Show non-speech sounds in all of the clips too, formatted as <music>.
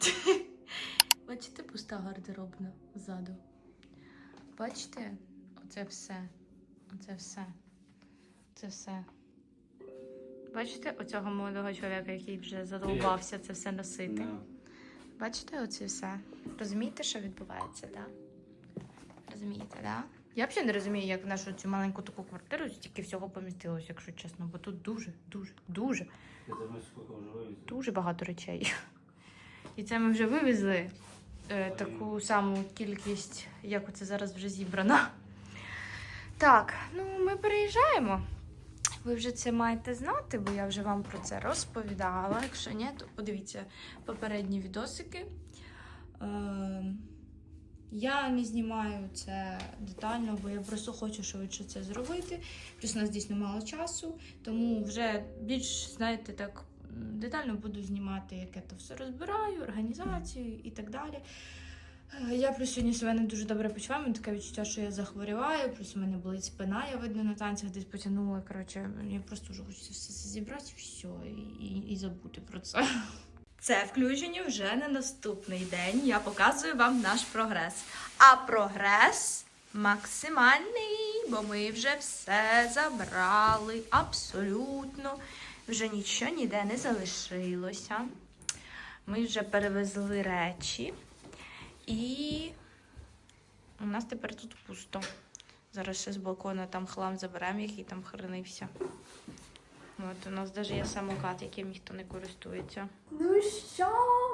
<laughs> Бачите, пуста гардеробна ззаду. Бачите? Оце все. Оце все. Це все. Бачите оцього молодого чоловіка, який вже задовбався це все носити? Бачите оце все? Розумієте, що відбувається, так? Да? Розумієте, так? Да? Я взагалі не розумію, як в нашу цю маленьку таку квартиру стільки всього помістилось, якщо чесно, бо тут дуже, дуже, дуже, дуже багато речей. І це ми вже вивезли е, таку саму кількість, як оце зараз вже зібрано. Так, ну ми переїжджаємо. Ви вже це маєте знати, бо я вже вам про це розповідала. Якщо ні, то подивіться попередні відосики. Е, я не знімаю це детально, бо я просто хочу швидше це зробити. Плюс у нас дійсно мало часу, тому вже більш, знаєте, так детально буду знімати, як я то все розбираю, організацію і так далі. Е, Я плюс сьогодні себе не дуже добре почуваю, мене таке відчуття, що я захворіваю, плюс у мене болить спина, я видно на танцях десь потягнула. Коротше, я просто вже хочу все це зібрати і все, і, і забути про це. Це включення вже на наступний день. Я показую вам наш прогрес. А прогрес максимальний, бо ми вже все забрали абсолютно. Вже нічого ніде не залишилося. Ми вже перевезли речі. І у нас тепер тут пусто. Зараз ще з балкона там хлам заберемо, який там хранився. От у нас навіть є самокат, яким ніхто не користується. Ну що,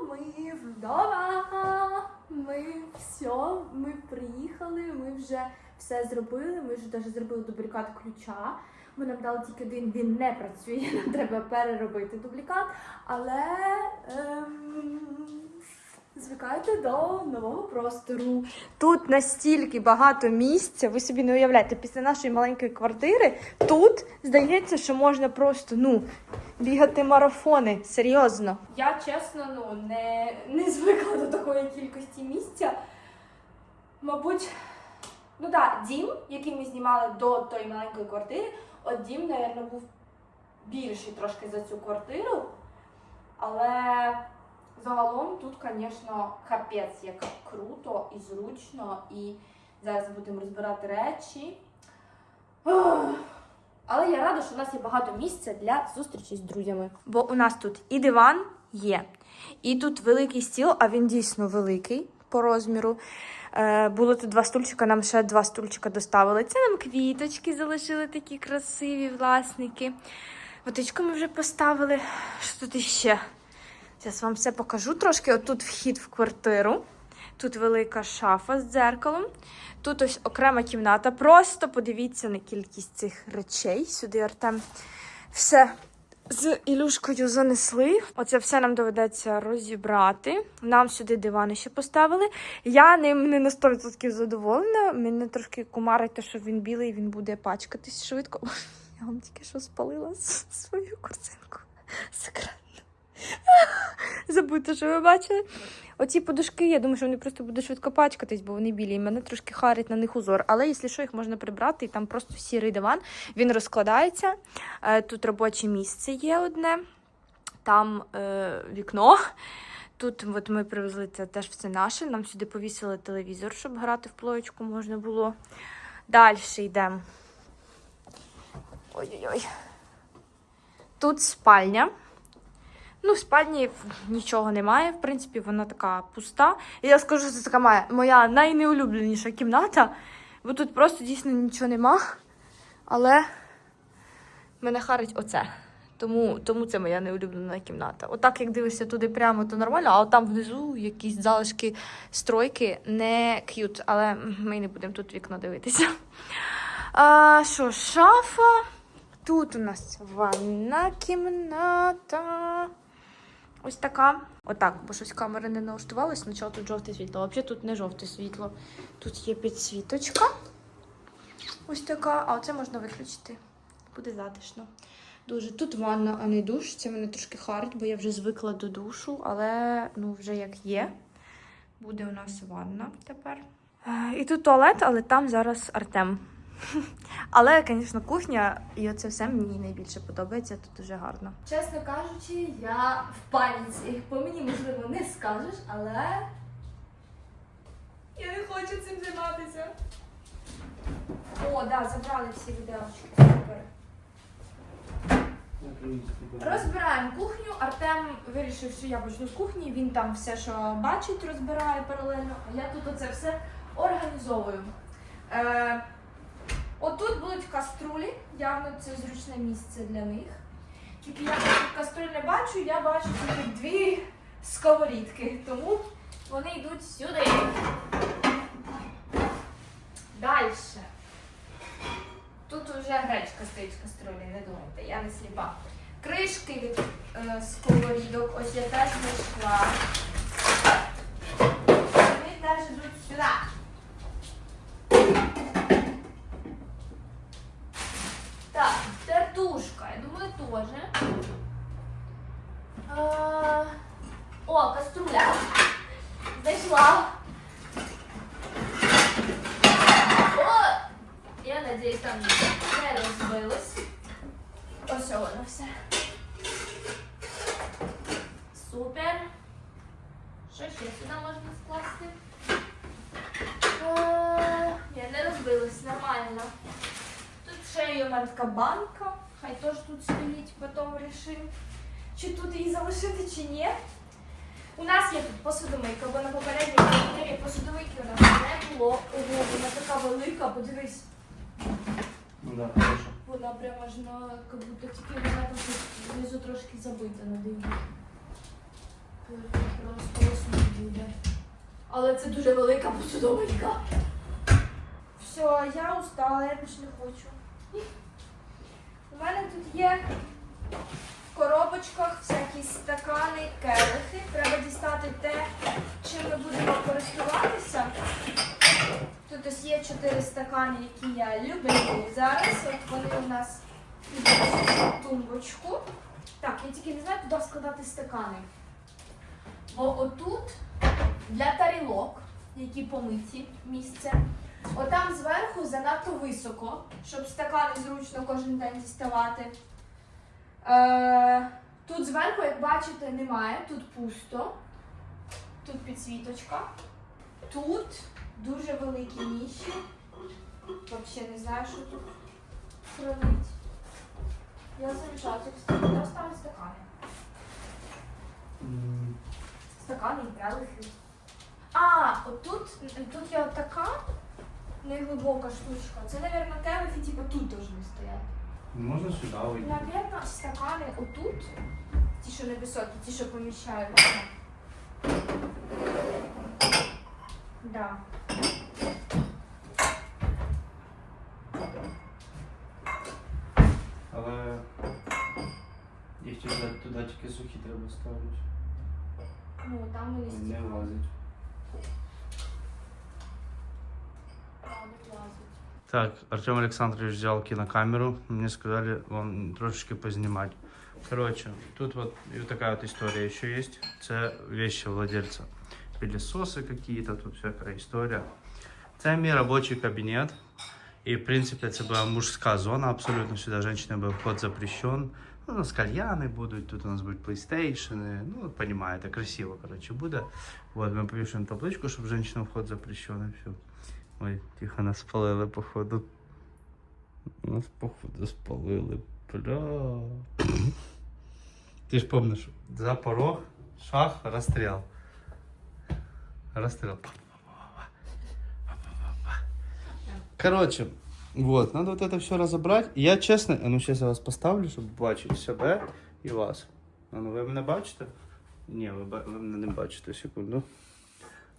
ми вдома. Ми все, ми приїхали, ми вже все зробили. Ми вже навіть зробили дублікат ключа. Ми нам дали тільки один, він не працює, <laughs> нам треба переробити дублікат. Але ем, звикайте до нового простору. Тут настільки багато місця, ви собі не уявляєте, після нашої маленької квартири тут здається, що можна просто ну, бігати марафони. Серйозно. Я чесно ну, не, не звикла до такої кількості місця. Мабуть, ну так, дім, який ми знімали до тої маленької квартири, от дім, мабуть, був більший трошки за цю квартиру. Але загалом тут, звісно, капець, як круто і зручно. І зараз будемо розбирати речі. Але я рада, що у нас є багато місця для зустрічі з друзями. Бо у нас тут і диван є, і тут великий стіл, а він дійсно великий по розміру. Е, було тут два стульчика, нам ще два стульчика доставили. Це нам квіточки залишили такі красиві власники. Водичку ми вже поставили. Що тут іще? Зараз вам все покажу трошки. Отут вхід в квартиру. Тут велика шафа з дзеркалом. Тут ось окрема кімната. Просто подивіться на кількість цих речей. Сюди Артем все з Ілюшкою занесли. Оце все нам доведеться розібрати. Нам сюди дивани ще поставили. Я ним не на 100% задоволена. Мене трошки кумарить, те, що він білий, він буде пачкатись швидко. <laughs> Я вам тільки що спалила <laughs> свою корзинку. Секретно. <laughs> Забудьте, що ви бачили. Оці подушки, я думаю, що вони просто будуть швидко пачкатись, бо вони білі. І мене трошки харить на них узор. Але якщо що, їх можна прибрати, і там просто сірий диван. Він розкладається. Е, Тут робоче місце є одне, там е, вікно. Тут от ми привезли це теж все наше. Нам сюди повісили телевізор, щоб грати в плоєчку можна було. Далі йдемо. Ой-ой-ой. Тут спальня. Ну, в спальні нічого немає, в принципі, вона така пуста. І я скажу, що це така моя, найнеулюбленіша кімната, бо тут просто дійсно нічого нема. Але мене харить оце. Тому, тому це моя неулюблена кімната. Отак, як дивишся туди прямо, то нормально, а там внизу якісь залишки стройки не к'ют, але ми не будемо тут вікно дивитися. А, що, шафа? Тут у нас ванна кімната. Ось така. Отак, бо щось камери не налаштувалась. Спочатку тут жовте світло. Взагалі тут не жовте світло. Тут є підсвіточка. Ось така. А оце можна виключити. Буде затишно. Дуже. Тут ванна, а не душ. Це мене трошки харить, бо я вже звикла до душу, але ну вже як є. Буде у нас ванна тепер. Е, І тут туалет, але там зараз Артем. Але, звісно, кухня і оце все мені найбільше подобається. Тут дуже гарно. Чесно кажучи, я в паніці. По мені, можливо, не скажеш, але я не хочу цим займатися. О, да, забрали всі відеочки. Супер. Розбираємо кухню. Артем вирішив, що я почну з кухні. Він там все, що бачить, розбирає паралельно. А я тут оце все організовую. Е, отут будуть каструлі, явно це зручне місце для них. Тільки я тут каструль не бачу, я бачу тільки дві сковорідки, тому вони йдуть сюди. Далі. Тут вже гречка стоїть в каструлі, не думайте, я не сліпа. Кришки від е, сковорідок, ось я теж знайшла. Вони теж йдуть сюди. Так, тертушка, я думаю, теж. А, О, каструля. Знайшла. О! Я надіюсь, там не розбилось. Ось воно все. Супер. Що ще сюди можна скласти? Е, Ні, не розбилось, нормально. Тут ще є у мене така банка. Хай теж тут стоїть, потім рішимо, чи тут її залишити, чи ні. У нас є тут посудомийка, бо на попередній квартирі посудомийки у нас не було. Ого, вона така велика, подивись. Ну да, хорошо. Вона прямо аж на як будто тільки вона там тут внизу трошки забита на диві. Просто буде. Але це дуже велика посудовочка. Все, я устала, я більше не хочу. У мене тут є в коробочках всякі стакани, келихи. Треба дістати те, чим ми будемо користуватися. Тут ось є чотири стакани, які я люблю зараз. От вони у нас в тумбочку. Так, я тільки не знаю, куди складати стакани. Бо отут для тарілок, які помиті місце. Отам зверху занадто високо, щоб стакани зручно кожен день діставати. Е, тут зверху, як бачите, немає, тут пусто. Тут підсвіточка. Тут дуже великі ніші. Взагалі не знаю, що тут хранить. Я залишаю цих стаканів. Я оставлю стакани. М, Стакани і келихи. А, отут тут є така неглибока штучка. Це, мабуть, келихи, типу, тут повинні стояти. Можна сюди вийти. Навірно, стакани отут. Ті, що невисокі, ті, що поміщаються. Да. Але їх туди, туди тільки сухі треба ставити. Ну, там вони Не стікають. влазить. Там не влазять. Так, Артем Александрович взял кинокамеру. Мне сказали вам трошечки познимать. Короче, тут вот и вот такая вот история еще есть. Это вещи владельца. Пылесосы какие-то, тут всякая история. Це мій робочий кабінет. І, в принципі, це була мужська зона абсолютно. Сюди женщинам був вход запрещен. Ну, у нас кальяни будуть, тут у нас будуть PlayStation. Ну, понимаете, красиво, короче, буде. Вот, ми повішуємо табличку, щоб женщинам вход запрещен, і все. Ой, тихо, нас спалили, походу. Нас, походу, спалили. Бля. Ти ж помниш, за порог, шах, розстріл. Розстріл. Короче, вот, надо вот это все разобрать. И я честно, а ну сейчас я вас поставлю, щоб бачити себе і вас. А ну ви мене бачите? Ні, ви, ба- ви мене не бачите, секунду.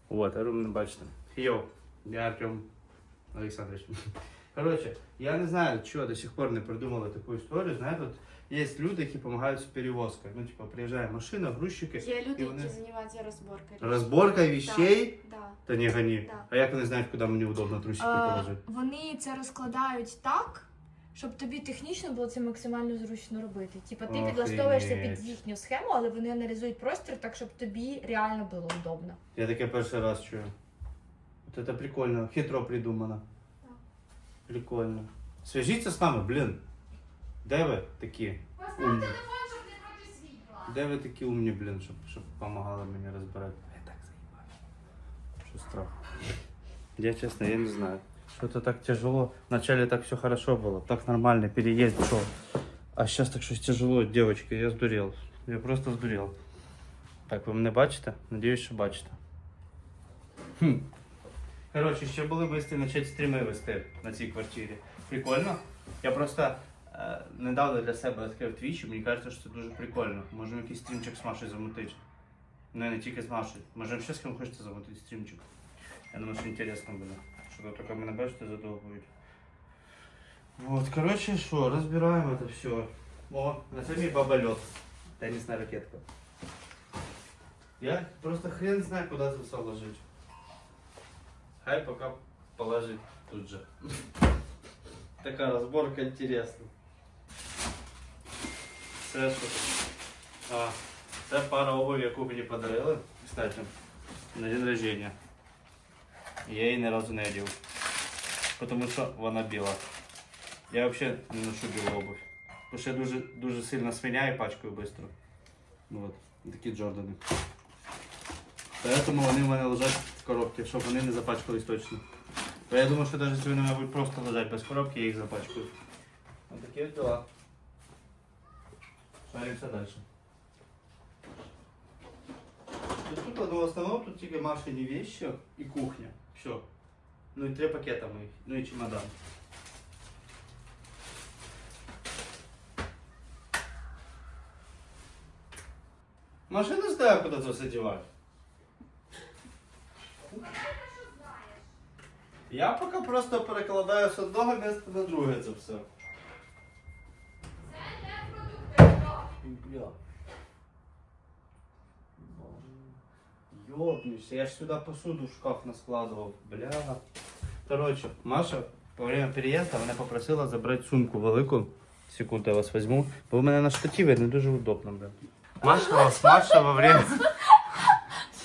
Вот, а ви мене бачите. Йоу, я Артем Олександрович. Короче, я не знаю, чого до сих пор не придумали таку історію. Знаєте, от є люди, які допомагають з перевозкою. Ну, типа, приїжджає машина, грузчики. Є люди, І вони- які займаються розборкою. Розборка вещей. Да. Та не гони. Да. А як вони знають, куди мені удобно трусики Е, положити? вони це розкладають так, щоб тобі технічно було це максимально зручно робити. Типа ти Охренеть. підлаштовуєшся під їхню схему, але вони аналізують простір так, щоб тобі реально було удобно. Я таке перший раз чую. От це прикольно, хитро придумано. Прикольно. Свяжіться з нами, блін. Де ви такі? Умні. Де ви такі умні, блін, щоб, щоб допомагали мені розбирати? Я так заїбаю. Що страх? Я честно, я не знаю. Что-то так тяжело. Вначале так все хорошо было, так нормально, переезд шел. А сейчас так щось тяжело, девочки, я сдурел. Я просто сдурел. Так, ви мене бачите? Надіюсь, що бачите. Хм. Коротше, ще були мислі почати стріми вести на цій квартирі. Прикольно. Я просто недавно для себе відкрив твіч, і мені кажеться, що це дуже прикольно. Можемо якийсь стрімчик з Машею замутити. Ну і не тільки з Машею. Можемо ще з ким хочете замутити стрімчик. Я думаю, що інтересно буде. Що то тільки мене бачите, задовбують. Вот, короче, що, розбираємо це все. О, на це мій бабальот. Тенісна ракетка. Я просто хрен знаю, куди це все ложить. Хай пока положить тут же. Така розборка інтересна. Це що? А, це пара обуви, яку мені подарили, кстати, на день рождения. Я її ні разу не одів. Тому що вона біла. Я взагалі не ношу білу обувь. Бо що я дуже, дуже сильно свиня і пачкаю швидко. Вот. Такі Джордани. Поэтому вони в мене лежать в коробці, щоб вони не запачкались точно. Бо я думаю, що навіть вони мабуть просто лежать без коробки, я їх запачкаю. Ось такі от дела. Шаримося далі. Тут, тут ну, в основному тут тільки Машині вещи і кухня. Все. Ну і три пакета моїх, ну і чемодан. Машина знає, куди це все дівати. Я поки просто перекладаю з одного місця на друге це все. Бля. Ёбнусь, я ж сюда посуду в шкаф наскладывал. Бля. Короче, Маша во время переезда мене попросила забрати сумку велику. Секунду, я вас візьму. Бо в мене на штативі не дуже удобно, бля. Маша, Маша во время...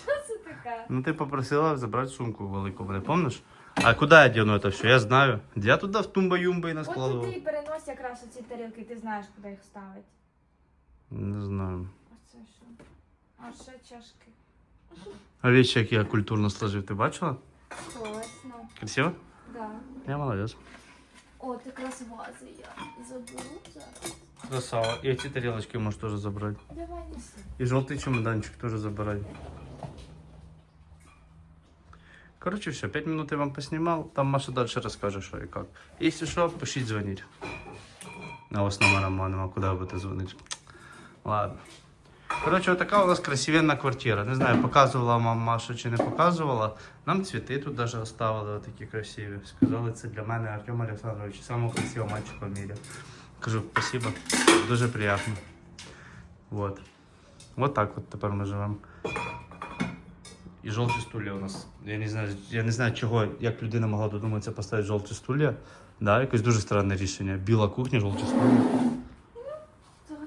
Що це таке? Ну ти попросила забрати сумку велику, мене помниш? А куди я діну це все? Я знаю. Я туди в тумба-юмба і От наскладував. туди і перенось якраз оці тарілки, ти знаєш, куди їх ставити. Не знаю. Оце що? А ще чашки. Речі, як я культурно сложив, ти бачила? Класно. Красиво? Да. Я молодець. От якраз вази я заберу зараз. Красава. І ці тарілочки можеш теж забрати. Давай неси. І жовтий чемоданчик теж забирай. Короче, все, 5 минут я вам поснимал, там Маша дальше расскажет, что и как. Если что, пишите звонить. А у вас номера нема, куда будете звонить. Ладно. Короче, вот такая у нас красивенная квартира. Не знаю, показывала вам Маша чи не показывала. Нам цветы тут даже оставили вот такі красиві. Сказали, це для мене Артем Олександрович, самого красивого мальчика в мире. Кажу, спасибо, дуже приятно. Вот. Вот так от тепер ми живемо. І жовті стулья у нас. Я не знаю, я не знаю, чого, як людина могла додуматися поставити жовті стулья. Да, якесь дуже странне рішення. Біла кухня, жовті стулья.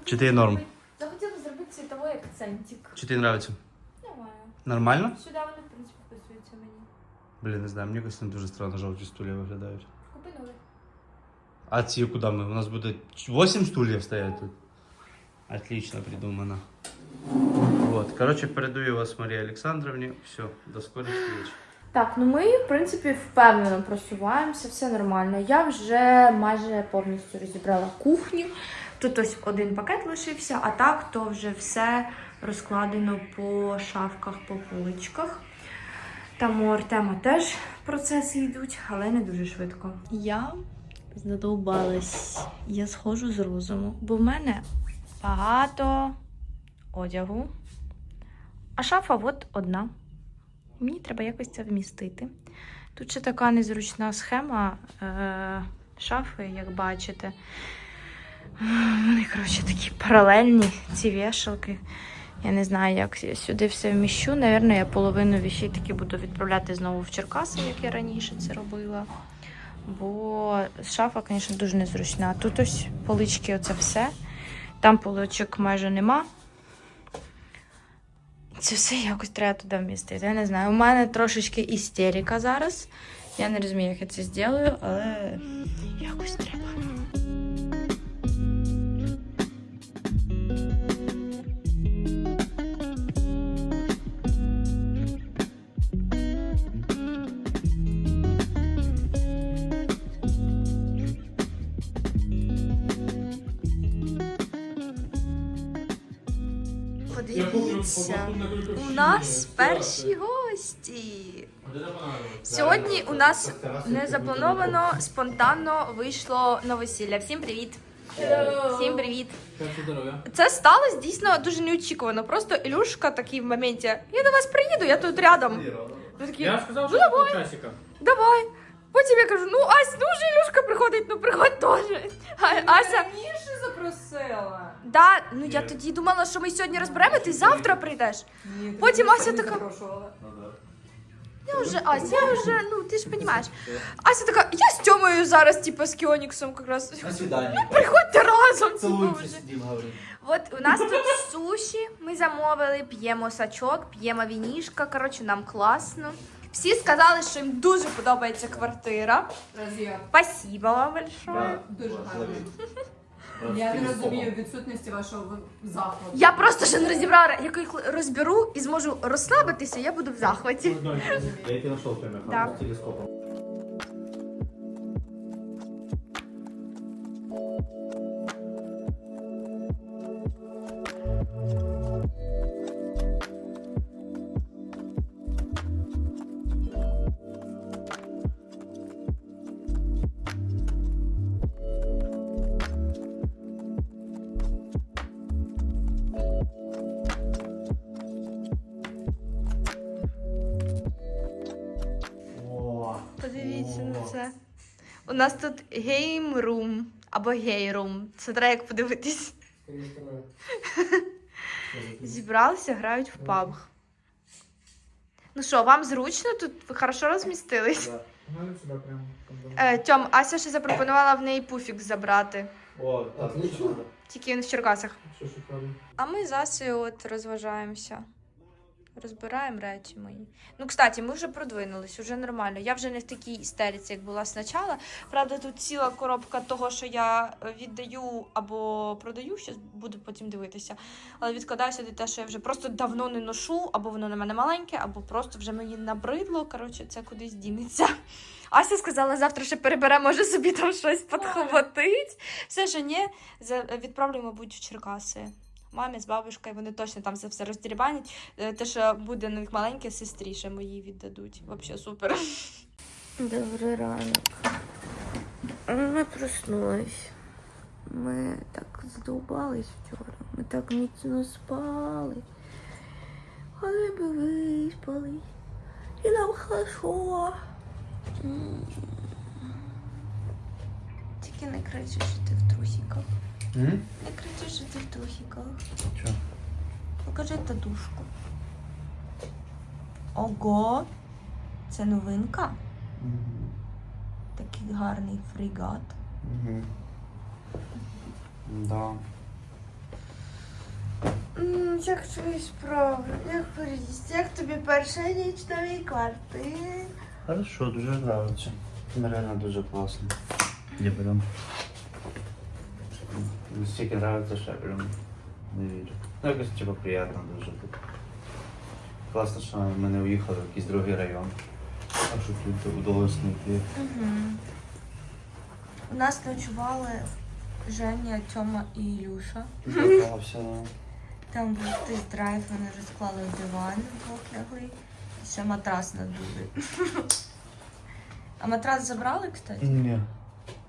Чи ти норм? Акцентик. Чи тобі подобається? Нормально. Нормально? Сюди вони, в принципі, вписуються мені. Блін, не знаю, мені якось там дуже странно жовті стулья виглядають. Купи новий. А ці куди ми? У нас буде 8 стульев стоять тут. Отлично придумано. Вот. Короче, передаю вас Марії Олександровні. Все, до скорих встреч. Так, ну ми, в принципі, впевнено просуваємося, все нормально. Я вже майже повністю розібрала кухню. Тут ось один пакет лишився, а так то вже все розкладено по шафках, по поличках. Там у Артема теж процеси йдуть, але не дуже швидко. Я задовбалась, я схожу з розуму, бо в мене багато одягу, а шафа от одна. Мені треба якось це вмістити. Тут ще така незручна схема е- шафи, як бачите. Вони, коротше, такі паралельні, ці вішалки. Я не знаю, як я сюди все вміщу. Навірно, я половину вещей таки буду відправляти знову в Черкаси, як я раніше це робила. Бо шафа, звісно, дуже незручна. Тут ось полички, оце все. Там поличок майже нема. Це все якось треба туди вмістити. Я не знаю. У мене трошечки істерика зараз. Я не розумію, як я це зроблю, але якось треба. Подивіться, у нас перші гості. Сьогодні у нас не заплановано, спонтанно вийшло на весілля. Всім привіт! Всім привіт! Це сталося дійсно дуже неочікувано. Просто Ілюшка такий в моменті. Я до вас приїду, я тут рядом. Ми такі, Я сказав, ну що давай, часика. давай. Потім я кажу, ну Ась, ну вже Ілюшка приходить, ну приходь теж. А Ася, Раніше запросила. да, ну я тоді думала, що ми сьогодні розберемо, ти завтра прийдеш. Ні, ти Потім Ася не така- запрошувала. Я вже, Ася, я вже, ну ти ж розумієш. Ася така, я з Тьомою зараз, типу, з Кіоніксом якраз. До свидания. Приходьте разом, типу, Целуемся, вже. сидим, говорим. От у нас тут суші, ми замовили, п'ємо сачок, п'ємо вінішка. Коротше, нам класно. Всі сказали, що їм дуже подобається квартира. Разія. Спасибо вам большое. Дуже гарно. <laughs> Я не розумію відсутності вашого захвату. Я просто ще не розібрала, як їх розберу і зможу розслабитися, я буду в захваті. Я тебе знайшов прямо телескопом. Нас тут гейм-рум або гей-рум. Це треба як подивитись. Зібралися, грають в пабг. Ну що, вам зручно тут? Ви хорошо розмістились? Е, Тьом, Ася ще запропонувала в неї пуфік забрати. О, так, Тільки він в Черкасах. А ми з Асею от розважаємося. Розбираємо речі мої. Ну, кстати, ми вже продвинулись, вже нормально. Я вже не в такій істериці, як була спочатку. Правда, тут ціла коробка того, що я е, віддаю або продаю, ще буду потім дивитися. Але відкладаю сюди те, що я вже просто давно не ношу, або воно на мене маленьке, або просто вже мені набридло. Коротше, це кудись дінеться. Ася сказала, завтра ще перебере, може собі там щось підхватить. Все ж ні, за- відправлю, мабуть, в Черкаси. Мамі з бабушкою, вони точно там все роздірбанять. Е, Те, що буде на них маленьке, сестрі ще мої віддадуть. Взагалі супер. Добрий ранок. Ми проснулись. Ми так задовбались вчора. Ми так міцно спали. Але ми виспались. І нам хорошо. Тільки кричи, що ти в трусиках. М? Не кричи, що ти в трусиках. Чо? Покажи тадушку. Ого! Це новинка. Такий гарний фрегат. Угу. Да. Як твої справи? Як переїзд? Як тобі перша ніч новій квартирі? Хорошо, дуже нравится. Реально дуже класно. Я прям. Настільки нравится, що я прям не вірю. Ну, якось типа приємно дуже тут. Класно, що ми не уїхали в якийсь другий район. А що тут удалось знайти. Угу. У нас ночували Женя, Тьома і Ілюша. Запався, да. Там був тест-драйв, вони розклали диван, двох лягли. І ще матрас надули. <laughs> А матрас забрали, кстати? Ні.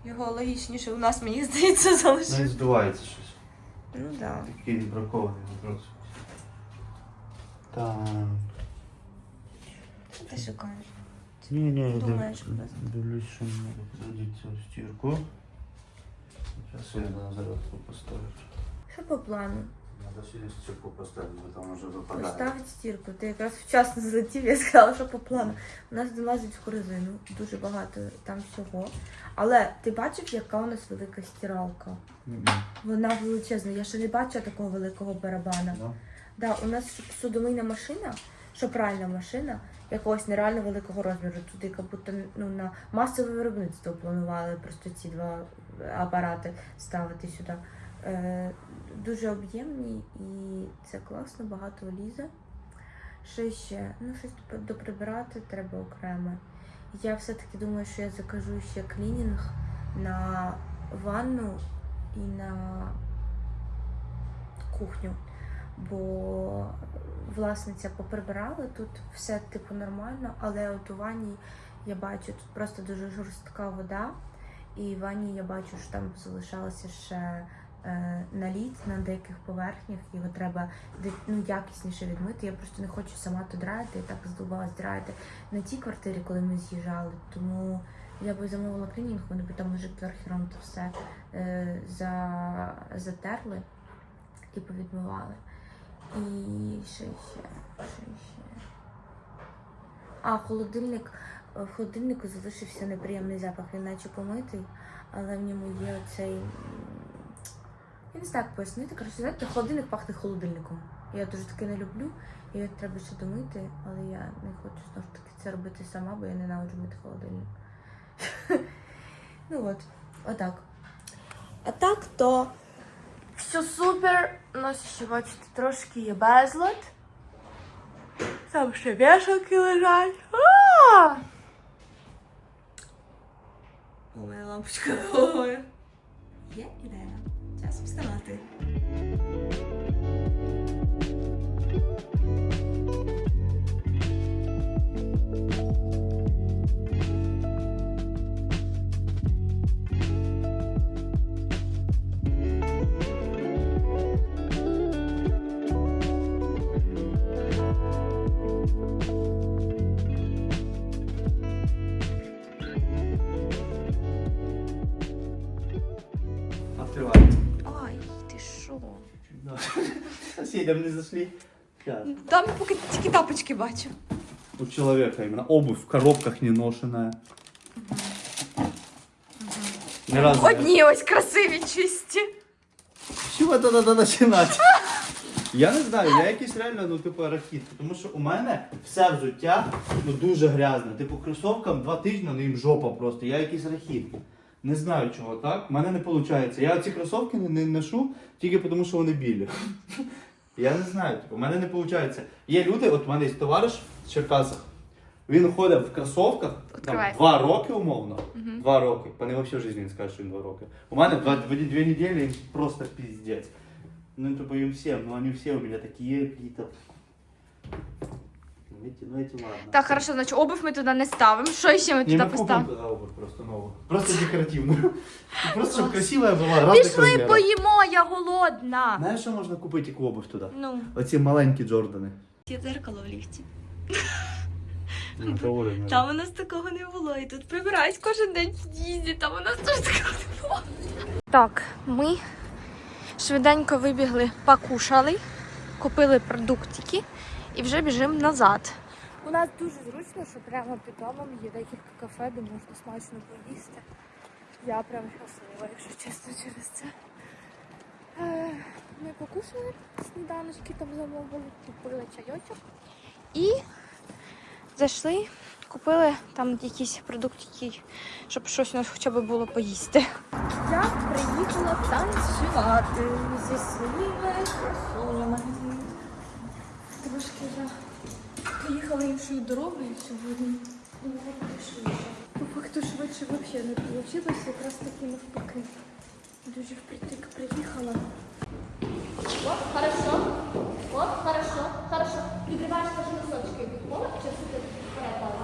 Його логічніше у нас, мені здається, залишити. Не здувається щось. Ну так. Да. Такий бракований вопрос. Так. Що ти шукаєш? Ні, ні, я Думаєш див- просто. дивлюсь, що мені зайдіть цю стірку. Зараз я на зарядку поставлю. Що по плану? Надо сюди стірку поставити, бо там вже випадає. Поставить стірку. Ти якраз вчасно залетів, я сказала, що по плану. У нас долазить в корзину, дуже багато там всього. Але ти бачив, яка у нас велика стиралка? Вона величезна. Я ще не бачила такого великого барабана. Да? Да, у нас судомийна машина що пральна машина якогось нереально великого розміру. Тут як будто ну, на масове виробництво планували просто ці два апарати ставити сюди. Е, дуже об'ємні і це класно, багато лізе. Що ще? Ну, щось доприбирати треба окремо. Я все-таки думаю, що я закажу ще клінінг на ванну і на кухню. Бо власниця поприбирала тут все типу нормально, але от у ванні я бачу тут просто дуже жорстка вода. І в ванні я бачу, що там залишалося ще наліт на деяких поверхнях, його треба ну, якісніше відмити. Я просто не хочу сама то драти, так здобалась драти на тій квартирі, коли ми з'їжджали. Тому я би замовила клінінг, вони б там уже кверхером то все е, за, затерли і повідмивали. І що ще? Що ще? А, холодильник. е, В холодильнику залишився неприємний запах, він наче помитий, але в ньому є оцей. Я не знаю, як пояснити. Коротше, знаєте, холодильник пахне холодильником. Я дуже таке не люблю, і треба ще домити, але я не хочу знову ж таки це робити сама, бо я ненавиджу мити холодильник. <laughs> ну от, отак. А так то все супер. У нас ще, бачите, трошки є безлад. Там ще вішалки лежать. У мене лампочка головою. Є Está. Соседям не. Сейчас. Там поки тільки тапочки бачу. У человека именно обувь в коробках не ношенная. Ни разу. Одні ось красиві чисті. З чого це треба починати? Я не знаю, я якийсь реально, ну, типу, арахіт. Тому що у мене все взуття ну, дуже грязне. Типу, кросовкам два тижні, ну їм жопа просто. Я якийсь арахіт. Не знаю чого, так? У мене не виходить. Я ці кросовки не, не ношу тільки тому, що вони білі. Я не знаю, типу, у мене не виходить. Є люди, от у мене є товариш в Черкасах. Він ходив в кросовках там, Відкривай. два роки умовно. Два роки. Пане взагалі в житті не скаже, що він два роки. У мене два, дві, дві неділі він просто піздець. Ну, типу, им всем, ну они все у меня такие какие-то... Ну, эти, ну, эти ладно. Так, хорошо, значить обувь ми туди не ставимо. Що ще ми Не, туди мы купим поставимо? туда обувь просто новую. Просто декоративную. <laughs> Просто, чтобы красивая была, разных Пішли, размеров. поїмо, я голодна. Знаешь, что можно купить яку обувь туда? Ну. Оці маленькі Джордани. Є дзеркало в ліфті. Ну, того не Там у нас такого не було. І тут прибирають кожен день в під'їзді, там у нас теж такого не було. Так, ми швиденько вибігли, покушали, купили продуктики і вже біжимо назад. У нас дуже зручно, що прямо під домом є декілька кафе, де можна смачно поїсти. Я прям щаслива, якщо чесно, через це. Е, Ми покушали сніданочки, там замовили, купили чайочок. І зайшли, купили там якісь продуктики, щоб щось у нас хоча б було поїсти. Я приїхала танцювати зі своїми кросовами. Трошки я поїхала іншою дорогою сьогодні. І. По факту швидше взагалі не вийшло, якраз таки навпаки. Дуже впритик приїхала. Оп, хорошо. Оп, хорошо, хорошо. Підриваєш наші носочки від пола, чи вперед,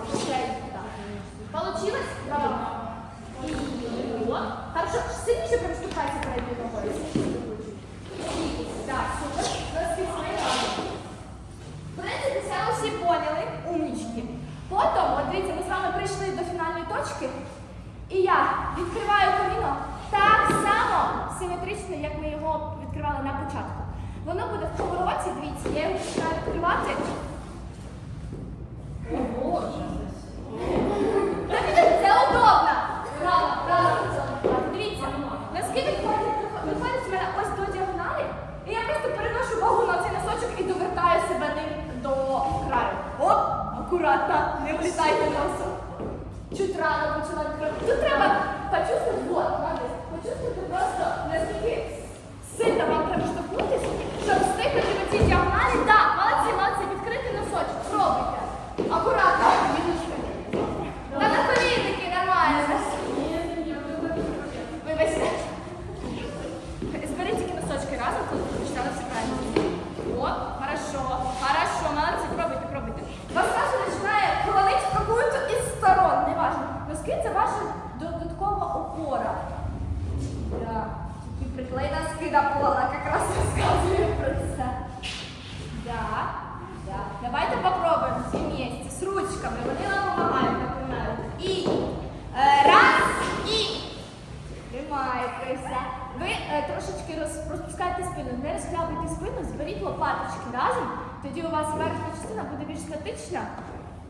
Лопаточки розпускайте спину, не розхлябуйте спину, зберіть лопаточки разом, тоді у вас верхня частина буде більш статична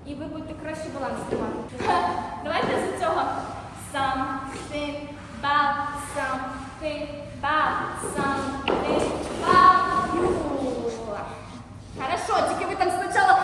і ви будете краще баланс тримати. <laughs> Давайте з цього сам, ти, ба, сам, ти, ба, сам, ти, ба. Хорошо, тільки ви там спочатку